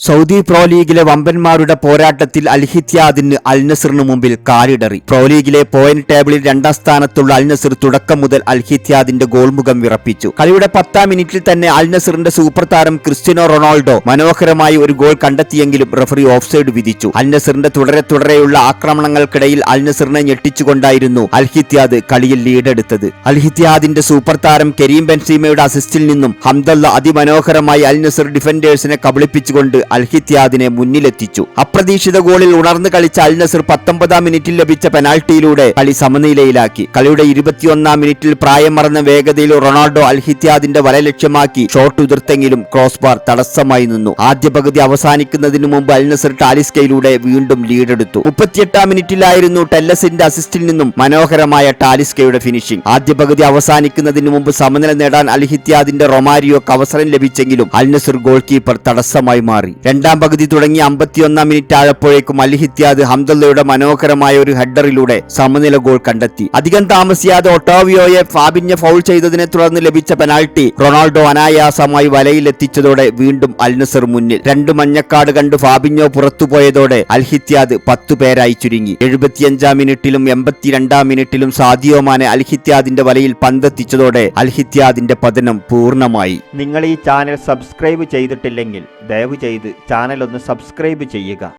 Saudi pro ലീഗിലെ വമ്പന്മാരുടെ പോരാട്ടത്തിൽ അൽഹിത്യാദിന് അൽനസറിന് മുമ്പിൽ കാലിടറി. പ്രോ ലീഗിലെ പോയിന്റ് ടേബിളിൽ രണ്ടാം സ്ഥാനത്തുള്ള അൽനസർ തുടക്കം മുതൽ അൽഹിത്യാദിന്റെ ഗോൾമുഖം വിറപ്പിച്ചു. കളിയുടെ പത്താം മിനിറ്റിൽ തന്നെ അൽനസറിന്റെ സൂപ്പർ താരം ക്രിസ്റ്റ്യനോ റൊണാൾഡോ മനോഹരമായി ഒരു ഗോൾ കണ്ടെത്തിയെങ്കിലും റഫറി ഓഫ്സൈഡ് വിധിച്ചു. അൽനസറിന്റെ തുടരെ തുടരെയുള്ള ആക്രമണങ്ങൾക്കിടയിൽ അൽനസറിനെ ഞെട്ടിച്ചുകൊണ്ടായിരുന്നു അൽഹിത്യാദ് കളിയിൽ ലീഡെടുത്തത് അൽഹിത്യാദിന്റെ സൂപ്പർ താരം കരീം ബെൻസീമയുടെ അസിസ്റ്റിൽ നിന്നും ഹംദല്ല അതിമനോഹരമായി അൽനസർ ഡിഫൻഡേഴ്സിനെ കബളിപ്പിച്ചുകൊണ്ട് അൽഹിത്യാദിനെ മുന്നിലെത്തിച്ചു. അപ്രതീക്ഷിത ഗോളിൽ ഉണർന്ന് കളിച്ച അൽ നസർ പത്തൊമ്പതാം മിനിറ്റിൽ ലഭിച്ച പെനാൽറ്റിയിലൂടെ കളി സമനിലയിലാക്കി. കളിയുടെ ഇരുപത്തിയൊന്നാം മിനിറ്റിൽ പ്രായം മറന്ന വേഗതയിൽ റൊണാൾഡോ അൽഹിത്യാദിന്റെ വല ലക്ഷ്യമാക്കി ഷോട്ട് ഉതിർത്തെങ്കിലും ക്രോസ് ബാർ തടസ്സമായി നിന്നു. ആദ്യ പകുതി അവസാനിക്കുന്നതിന് മുമ്പ് അൽ നസർ ടാലിസ്കയിലൂടെ വീണ്ടും ലീഡെടുത്തു. മുപ്പത്തിയെട്ടാം മിനിറ്റിലായിരുന്നു ടെല്ലസിന്റെ അസിസ്റ്റിൽ നിന്നും മനോഹരമായ ടാലിസ്കയുടെ ഫിനിഷിംഗ് ആദ്യ പകുതി അവസാനിക്കുന്നതിന് മുമ്പ് സമനില നേടാൻ അൽഹിത്യാദിന്റെ റൊമാരിയോക്ക് അവസരം ലഭിച്ചെങ്കിലും അൽ നസർ ഗോൾ കീപ്പർ തടസ്സമായി മാറി. രണ്ടാം പകുതി തുടങ്ങി അമ്പത്തിയൊന്നാം മിനിറ്റ് ആയപ്പോഴേക്കും അൽഹിത്യാദ് ഹംദല്ലയുടെ മനോഹരമായ ഒരു ഹെഡറിലൂടെ സമനില ഗോൾ കണ്ടെത്തി. അധികം താമസിയാതെ ഒട്ടോവിയോയെ ഫാബിന്യ ഫൗൾ ചെയ്തതിനെ തുടർന്ന് ലഭിച്ച പെനാൾട്ടി റൊണാൾഡോ അനായാസമായി വലയിലെത്തിച്ചതോടെ വീണ്ടും അൽനസർ മുന്നിൽ. രണ്ട് മഞ്ഞക്കാട് കണ്ട് ഫാബിഞ്ഞോ പുറത്തുപോയതോടെ അൽഹിത്യാദ് പത്തു പേരായി ചുരുങ്ങി. എഴുപത്തിയഞ്ചാം മിനിറ്റിലും എൺപത്തിരണ്ടാം മിനിറ്റിലും സാദിയോമാനെ അൽഹിത്യാദിന്റെ വലയിൽ പന്തെത്തിച്ചതോടെ അൽഹിത്യാദിന്റെ പതനം പൂർണമായി. നിങ്ങൾ ഈ ചാനൽ സബ്സ്ക്രൈബ് ചെയ്തിട്ടില്ലെങ്കിൽ ദയവ് ചെയ്ത് ചാനൽ ഒന്ന് സബ്സ്ക്രൈബ് ചെയ്യുക.